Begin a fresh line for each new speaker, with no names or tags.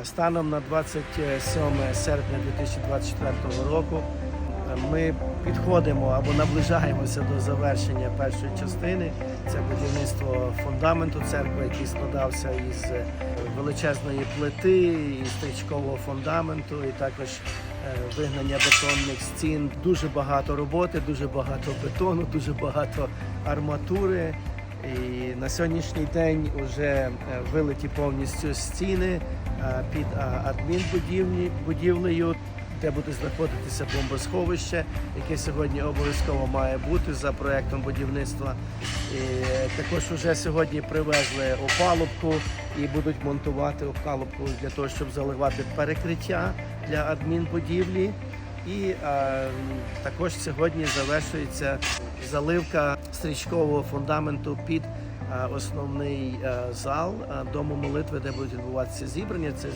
Е, Станом на 27 серпня 2024 року е, ми підходимо або наближаємося до завершення першої частини. Це будівництво фундаменту церкви, який складався із е, величезної плити, і стрічкового фундаменту, і також вигнання бетонних стін. Дуже багато роботи, дуже багато бетону, дуже багато арматури. І на сьогоднішній день вже вилиті повністю стіни е, під е, адмінбудівлі- будівлею, де буде знаходитися бомбосховище, яке сьогодні обов'язково має бути за проектом будівництва. І також вже сьогодні привезли опалубку і будуть монтувати опалубку для того, щоб заливати перекриття для адмінбудівлі. І е, також сьогодні завершується заливка стрічкового фундаменту під е, основний е, зал е, дому молитви, де будуть відбуватися зібрання. Це